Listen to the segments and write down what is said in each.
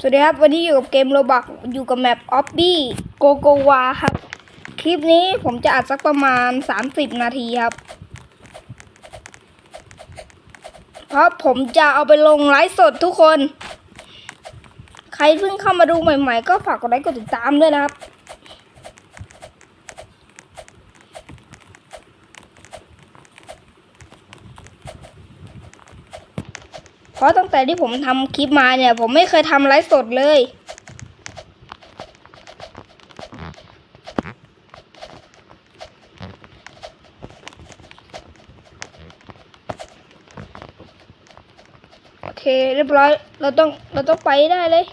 สวัสดีครับ วันนี้อยู่กับเกมโรบักอยู่กับแมปออฟบี้โกโกวาครับ คลิปนี้ผมจะอัดสักประมาณ 30 นาทีครับ เพราะผมจะเอาไปลงไลฟ์สดทุกคน ใครเพิ่งเข้ามาดูใหม่ๆ ก็ฝากกดไลค์กดติดตามด้วยนะครับ เพราะตั้งแต่ที่ผมทำคลิปมาเนี่ย ผมไม่เคยทำไลฟ์สดเลย โอเคเรียบร้อย เราต้องเราต้องไปได้เลย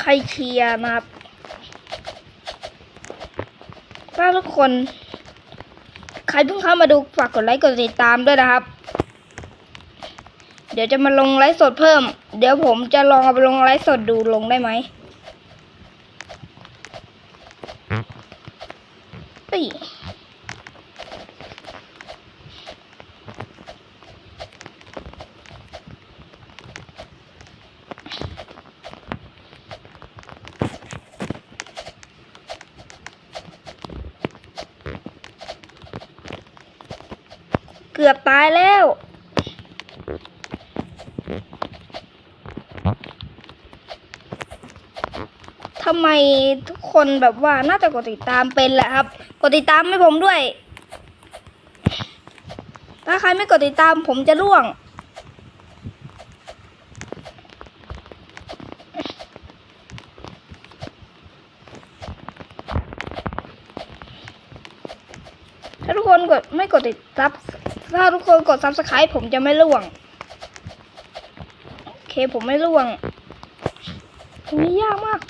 ใครเชียร์นะครับถ้าทุกคน ใครเพิ่งเข้ามาดูฝากกดไลค์กดติดตามด้วยนะครับ เดี๋ยวจะมาลงไลฟ์สดเพิ่ม เดี๋ยวผมจะลองเอาไปลงไลฟ์สดดูลงได้ไหม กือบตายแล้ว ทำไมทุกคนแบบว่าน่าจะกดติดตามเป็นแหละครับ กดติดตามให้ผมด้วย ถ้าใครไม่กดติดตามผมจะร่วงถ้าทุกคนกดไม่กดติดซับ ถ้าทุกคนกดซับสไครป์ผมจะไม่ล่วง โอเคผมไม่ล่วงตรงนี้ยากมาก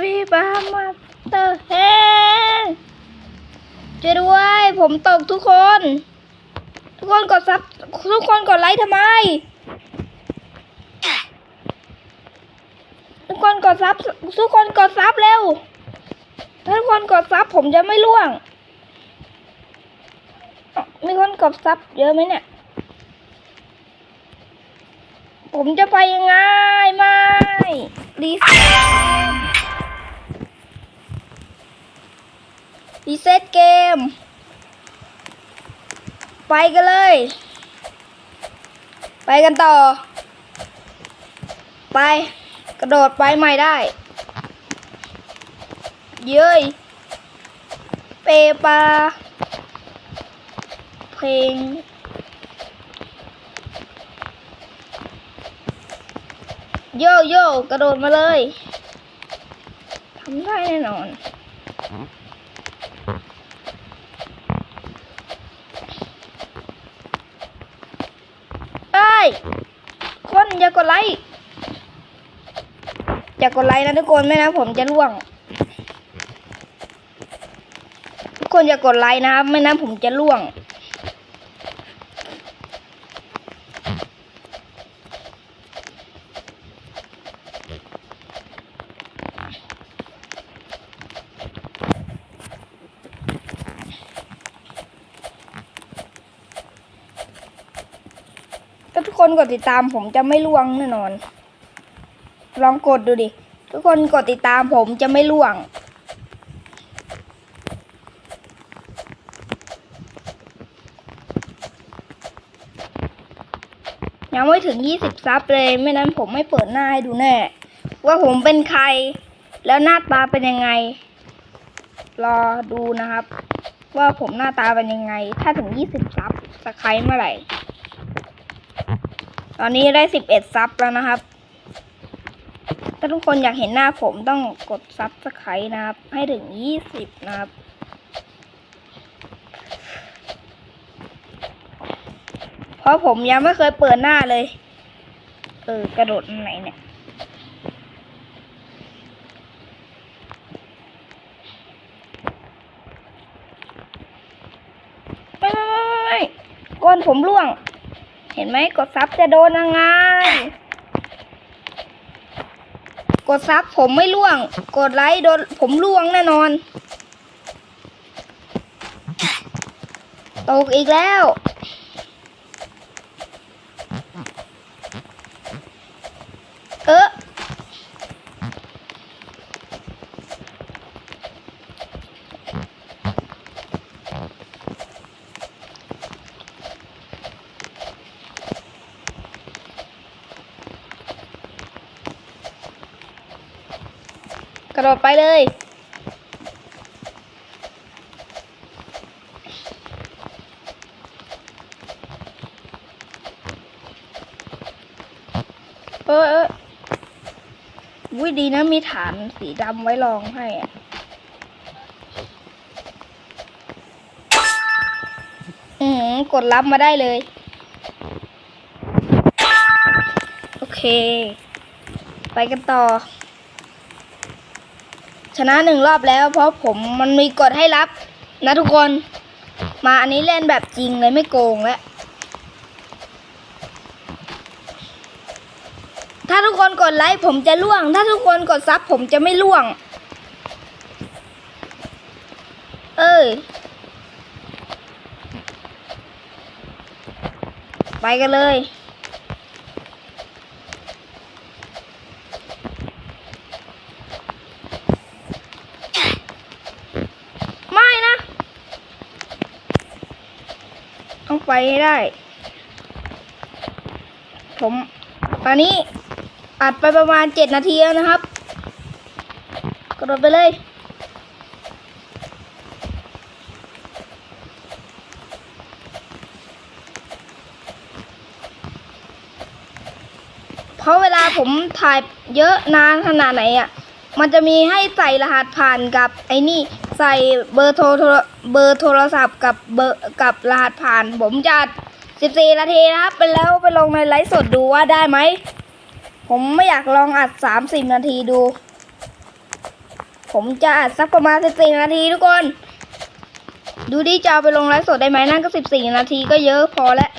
วีบามาเตอร์เฮช่วยด้วย ผมตกทุกคน ทุกคนกดซับทุกคนกดไลค์ทำไม ทุกคนกดซับทุกคนกดซับเร็วถ้าทุกคนกดซับผมจะไม่ล่วงมีคนกดซับเยอะไหมเนี่ย ผมจะไปยังไงไม่รีเซ็ตรีเซ็ตเกม ไปกันเลย ไปกันต่อ ไป กระโดดไปใหม่ได้ เย้ย เปปา เพลงโยโย่กระโดดมาเลยทำได้แน่นอน เอ้ย คนอย่ากดไลค์อย่ากดไลค์นะทุกคนไม่นะผมจะล่วง ทุกคนอย่ากดไลค์นะครับไม่นั้นผมจะล่วง คนกดติดตามผมจะไม่ล่วงแน่นอน ลองกดดูดิ ทุกคนกดติดตามผมจะไม่ล่วง ยังไม่ถึงยี่สิบซับเลย ไม่นั้นผมไม่เปิดหน้าให้ดูแน่ ว่าผมเป็นใคร แล้วหน้าตาเป็นยังไง รอดูนะครับ ว่าผมหน้าตาเป็นยังไง ถ้าถึงยี่สิบซับสไครต์เมื่อไหร่ อนนี้ได้สิบเอ็ดซับแล้วนะครับ ถ้าทุกคนอยากเห็นหน้าผมต้องกดซับสไครต์นะครับ ให้ถึงยี่สิบนะครับ เพราะผมยังไม่เคยเปิดหน้าเลย เออกระโดดไหนเนี่ยไม่ไม่ไม่ไม่ไม่ก้นผมร่วง เห็นไหมกดซับจะโดนยังไง กดซับผมไม่ล่วง กดไลค์โดนผมล่วงแน่นอน ตกอีกแล้ว ระโดดไปเลย เออเออวิดีนะมีฐานสีดำไว้รองให้อะอืมกดรับมาได้เลย โอเค ไปกันต่อ ชนะหนึ่งรอบแล้วเพราะผมมันมีกดให้รับ นะทุกคน มาอันนี้เล่นแบบจริงเลยไม่โกงแล้ว ถ้าทุกคนกดไลค์ผมจะล่วง ถ้าทุกคนกดซับผมจะไม่ล่วง เอ้ยไปกันเลย ไม่นะ ต้อง ไปให้ได้ ผมตอนนี้อัดไปประมาณเจ็ดนาทีแล้วนะครับ กระโดดไปเลยเพราะเวลาผมถ่ายเยอะนานขนาดไหนอะ มันจะมีให้ใส่รหัสผ่านกับไอ้นี่ ใส่เบอร์โทรโทร เบอร์โทรศัพท์กับเบอร์กับรหัสผ่านผมจะ14 นาทีนะครับไปแล้วไปลงในไลฟ์สดดูว่าได้ไหม ผมไม่อยากลองอัด 30 นาทีดู ผมจะอัดสักประมาณ 14 นาทีทุกคน ดูดิจะเอาไปลงไลฟ์สดได้ไหมนั่นก็ 14 นาทีก็เยอะพอแล้ว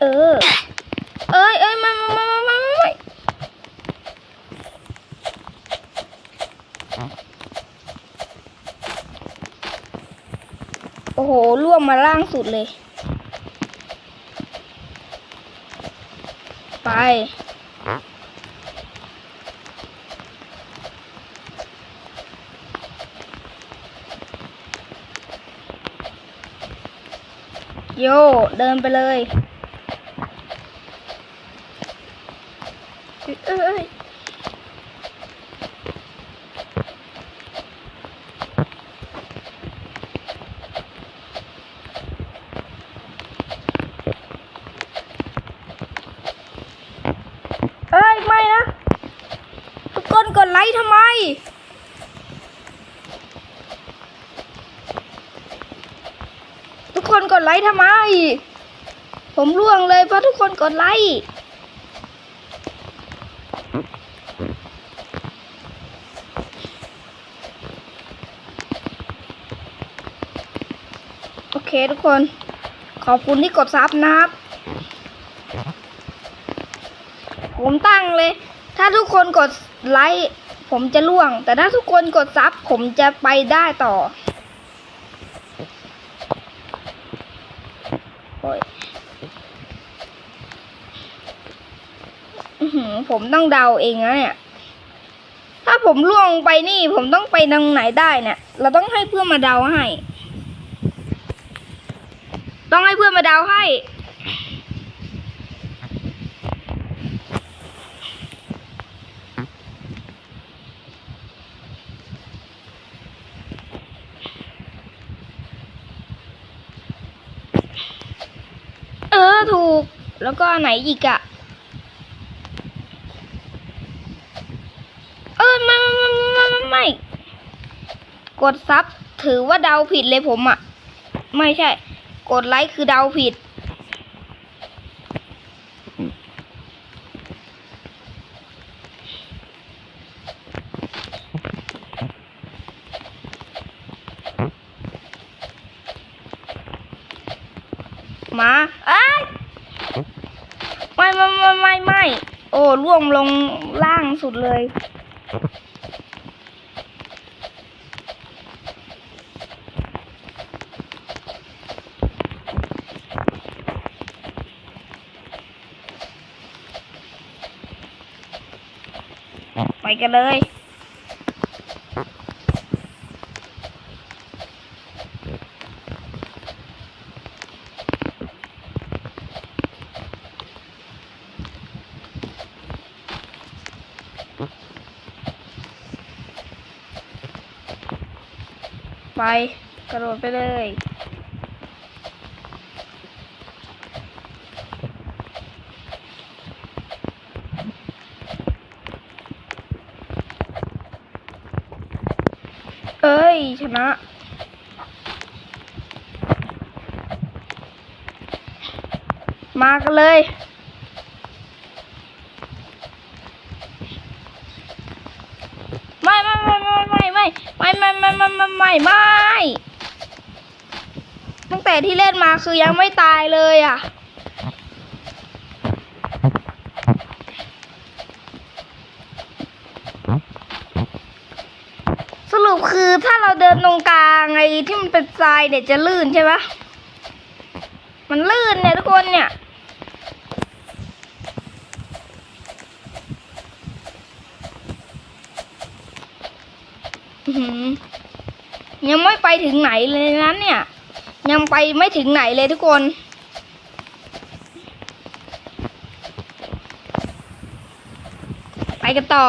เออ เอ้ยเอ้ยมามามามามามาโอ้โหล่วงมาล่างสุดเลย ไป โย เดินไปเลยเอ้ยเอ้ยเอ้ย ไม่นะ ทุกคนกดไลค์ทำไม ทุกคนกด ไลค์ทำไม ผมร่วงเลยเพราะทุกคนกดไลค์โอเคทุกคน ขอบคุณที่กดซับนะครับ ผมตั้งเลย ถ้าทุกคนกดไลค์ผมจะล่วง แต่ถ้าทุกคนกดซับผมจะไปได้ต่อ โอ้ยอื้อหือ ผมต้องเดาเองนะเนี่ย ถ้าผมล่วงไปนี่ผมต้องไปทางไหนได้เนี่ย เราต้องให้เพื่อนมาเดาให้ ต้องให้เพื่อนมาเดาให้ เออถูก แล้วก็ไหนอีกอะเออไม่ไม่ ไม่ กดซับถือว่าเดาผิดเลยผมอะไม่ใช่ กดไลค์คือเดาผิด มาเอ้ยไม่ไม่ไม่ไม่ไม่ โอ้ร่วงลงล่างสุดเลย กันเลย ไป กระโดดไปเลย เอ้ย ชนะ มากันเลยไม่ไม่ไม่ไม่ไม่ไม่ไม่ไม่ไม่ไม่ไม่ไม่ไม่ตั้งแต่ที่เล่นมาคือยังไม่ตายเลยอะสรุปคือถ้าเราเดินตรงกลางไอ้ที่มันเป็นทรายเนี่ยจะลื่นใช่ปะมันลื่นเนี่ยทุกคนเนี่ย อื้อหือ ยังไม่ไปถึงไหนเลยนั้นเนี่ย ยังไปไม่ถึงไหนเลยทุกคนไปกันต่อ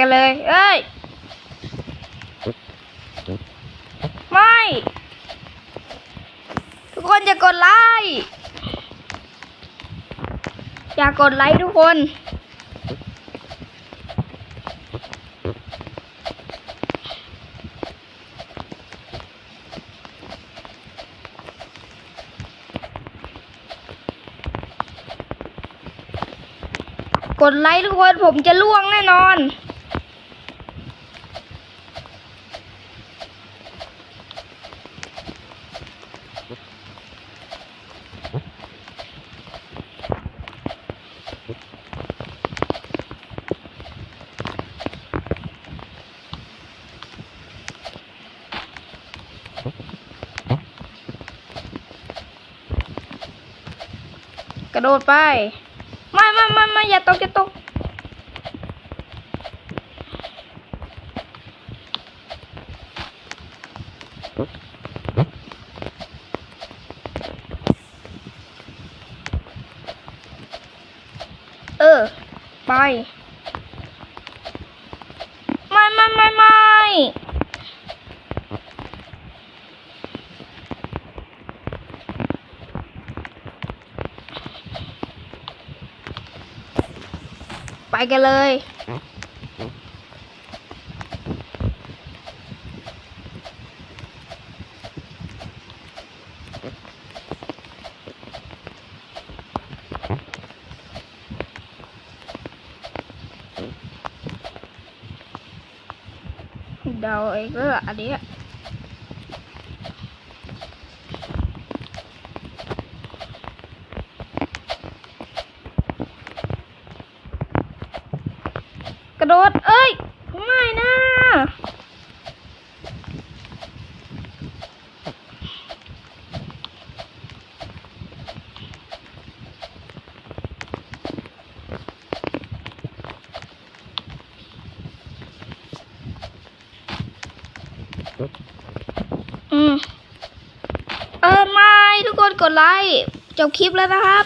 กันเลย เอ้ย ไม่ ทุกคนอย่ากดไลค์อย่ากดไลค์ทุกคน กดไลค์ทุกคนผมจะล่วงแน่นอน ระโดดไป ไม่ไม่ไม่ไม่อย่าตกอย่าตกเออ ไป ไปกันเลย đầu ấy cứ là đi ạ. กระโดด เอ้ย ไม่นะ อืม เออไม่ทุกคนกดไลค์ จบคลิปแล้วนะครับ